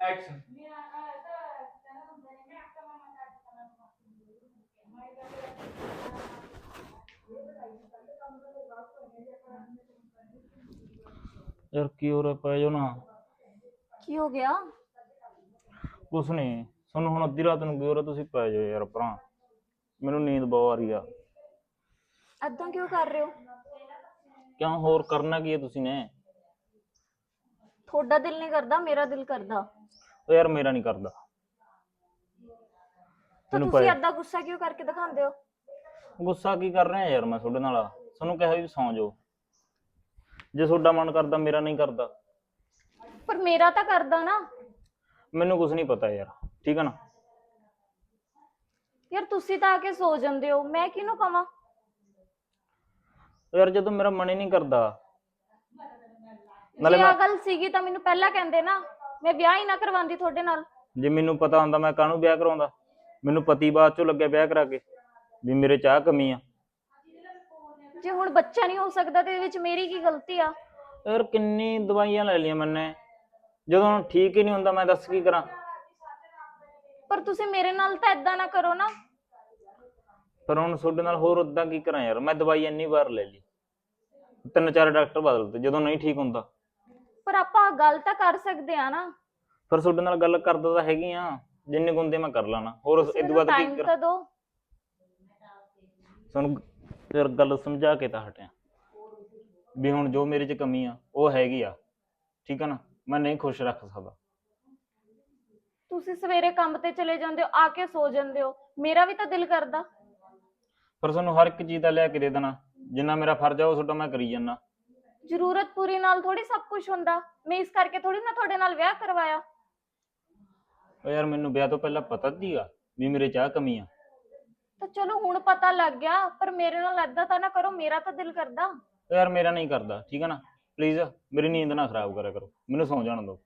Action ਯਾਰ ਕੀ ਹੋ ਰਿਹਾ ਪੈ ਜਾਓ ਨਾ। ਕੀ ਹੋ ਗਿਆ? ਕੁਛ ਨਹੀਂ। ਤੁਹਾਨੂੰ ਹੁਣ ਅੱਧੀ ਰਾਤ ਨੂੰ ਕੀ ਹੋ ਰਿਹਾ ਤੁਸੀਂ ਪੈ ਜਾਓ ਯਾਰ ਭਰਾ। ਮੈਨੂੰ ਨੀਂਦ ਬਹੁਤ ਆ ਰਹੀ ਆ। ਐਦਾਂ ਕਿਉਂ ਕਰ ਰਹੇ ਹੋ? ਕਿਉਂ? ਹੋਰ ਕਰਨਾ ਕੀ ਹੈ ਤੁਸੀਂ ਨੇ? ਤੁਹਾਡਾ ਦਿਲ ਨਹੀਂ ਕਰਦਾ ਮੇਰਾ ਦਿਲ ਕਰਦਾ। ਉਹ ਯਾਰ ਮੇਰਾ ਨਹੀਂ ਕਰਦਾ। ਤਾਂ ਮੈਨੂੰ ਤੁਸੀਂ ਪਤਾ- ਐਦਾਂ ਗੁੱਸਾ ਕਿਉਂ ਕਰਕੇ ਦਿਖਾਉਂਦੇ ਹੋ? ਗੁੱਸਾ ਕੀ ਕਰ ਰਿਹਾ ਯਾਰ ਮੈਂ ਤੁਹਾਡੇ ਨਾਲ ਤੁਹਾਨੂੰ ਕਿਹਾ ਵੀ ਸੌਂ ਜਾਓ। ਜੇ ਤੁਹਾਡਾ ਮਨ ਕਰਦਾ ਮੇਰਾ ਨਹੀਂ ਕਰਦਾ। ਪਰ ਮੇਰਾ ਤਾਂ ਕਰਦਾ ਨਾ। ਮੈਨੂੰ ਕੁਝ ਨਹੀਂ ਪਤਾ ਯਾਰ ਠੀਕ ਹੈ ਨਾ? ਯਾਰ ਤੁਸੀਂ ਤਾਂ ਆ ਕੇ ਸੋ ਜਾਂਦੇ ਹੋ ਮੈਂ ਕਿਹਨੂੰ ਕਵਾਂ? ਯਾਰ ਜਦੋਂ ਮੇਰਾ ਮਨ ਹੀ ਨਹੀਂ ਕਰਦਾ ਜੇ ਨਾਲੇ ਆ ਮੈਂ ਗੱਲ ਸੀਗੀ ਤਾਂ ਮੈਨੂੰ ਪਹਿਲਾਂ ਕਹਿੰਦੇ ਨਾ ਮੈਂ ਵਿਆਹ ਹੀ ਨਾ ਕਰਵਾਉਂਦੀ ਤੁਹਾਡੇ ਨਾਲ। ਜੇ ਮੈਨੂੰ ਪਤਾ ਹੁੰਦਾ ਮੈਂ ਕਾਹਨੂੰ ਵਿਆਹ ਕਰਾਉਂਦਾ? ਮੈਨੂੰ ਪਤੀ ਬਾਅਦ ਚੋਂ ਲੱਗਿਆ ਵਿਆਹ ਕਰਾ ਕੇ ਵੀ ਮੇਰੇ ਚਾਹ ਕਮੀ ਆ। ਜੇ ਹੁਣ ਬੱਚਾ ਨਹੀਂ ਹੋ ਸਕਦਾ ਤੇ ਇਹਦੇ ਵਿੱਚ ਮੇਰੀ ਕੀ ਗਲਤੀ ਆ? ਯਾਰ ਕਿੰਨੀ ਦਵਾਈਆਂ ਲੈ ਲਈਆਂ ਮੈਨੇ। ਜਦੋਂ ਠੀਕ ਹੀ ਨਹੀਂ ਹੁੰਦਾ ਮੈਂ ਦੱਸ ਕੀ ਕਰਾਂ? ਪਰ ਤੁਸੀਂ ਮੇਰੇ ਨਾਲ ਤਾਂ ਐਦਾਂ ਨਾ ਕਰੋ ਨਾ। ਪਰ ਹੁਣ ਤੁਹਾਡੇ ਨਾਲ ਹੋਰ ਉਦਾਂ ਕੀ ਕਰਾਂ ਯਾਰ? ਮੈਂ ਦਵਾਈ ਇੰਨੀ ਵਾਰ ਲੈ ਲਈ। ਤਿੰਨ ਚਾਰ ਡਾਕਟਰ ਬਦਲਤੇ ਜਦੋਂ ਨਹੀਂ ਠੀਕ ਹੁੰਦਾ। ਪਰ ਆਪਾਂ ਗੱਲ ਤਾਂ ਕਰ ਸਕਦੇ ਆ ਨਾ। ਫਿਰ ਤੁਹਾਡੇ ਨਾਲ ਗੱਲ ਕਰਦਾ ਤਾਂ ਹੈਗੀ ਆ ਜਿੰਨੇ ਗੁੰਦੇ ਮੈਂ ਕਰ ਲਾਣਾ। ਹੋਰ ਇਦੋਂ ਮੈਨੂੰ ਬਾਅਦ ਕੀ ਟਾਈਮ ਕਰਾਂ ਤਾਂ ਦਿਓ। ਤੁਹਾਨੂੰ ਯਾਰ ਗੱਲ ਸਮਝਾ ਕੇ ਤਾਂ ਹਟਿਆ। ਵੀ ਹੁਣ ਜੋ ਮੇਰੇ 'ਚ ਕਮੀ ਆ ਉਹ ਹੈਗੀ ਆ। ਠੀਕ ਆ ਨਾ? ਮੈਂ ਨਹੀਂ ਖੁਸ਼ ਰੱਖ ਸਕਦਾ। ਤੁਸੀਂ ਸਵੇਰੇ ਕੰਮ ਤੇ ਚਲੇ ਜਾਂਦੇ ਹੋ ਆ ਕੇ ਸੋ ਜਾਂਦੇ ਹੋ। ਮੇਰਾ ਵੀ ਤਾਂ ਦਿਲ ਕਰਦਾ। ਪਰ ਤੁਹਾਨੂੰ ਹਰ ਇੱਕ ਚੀਜ਼ ਦਾ ਲਿਆ ਕੇ ਦੇ ਦੇਣਾ। ਜਿੰਨਾ ਮੇਰਾ ਫਰਜ਼ ਆ ਉਹ ਤੁਹਾਡਾ ਮੈਂ ਕਰੀ ਜਾਂਦਾ। ਜ਼ਰੂਰਤ ਪੂਰੀ ਨਾਲ ਥੋੜੀ ਸਭ ਕੁਝ ਹੁੰਦਾ। ਮੈਂ ਇਸ ਕਰਕੇ ਥੋੜੀ ਨਾ ਤੁਹਾਡੇ ਨਾਲ ਵਿਆਹ ਕਰਵਾਇਆ। ਉਹ ਯਾਰ ਮੈਨੂੰ ਵਿਆਹ ਤੋਂ ਪਹਿਲਾਂ ਪਤਾ ਸੀਗਾ ਵੀ ਮੇਰੇ 'ਚ ਆਹ ਕਮੀ ਆ। ਤਾਂ ਚਲੋ ਹੁਣ ਪਤਾ ਲੱਗ ਗਿਆ ਪਰ ਮੇਰੇ ਨਾਲ ਏਦਾਂ ਤਾਂ ਨਾ ਕਰੋ ਮੇਰਾ ਤਾਂ ਦਿਲ ਕਰਦਾ। ਉਹ ਯਾਰ ਮੇਰਾ ਨਹੀਂ ਕਰਦਾ ਠੀਕ ਆ ਨਾ? ਪਲੀਜ਼ ਮੇਰੀ ਨੀਂਦ ਨਾ ਖਰਾਬ ਕਰਿਆ ਕਰੋ। ਮੈਨੂੰ ਸੌਂ ਜਾਣ ਦਿਓ।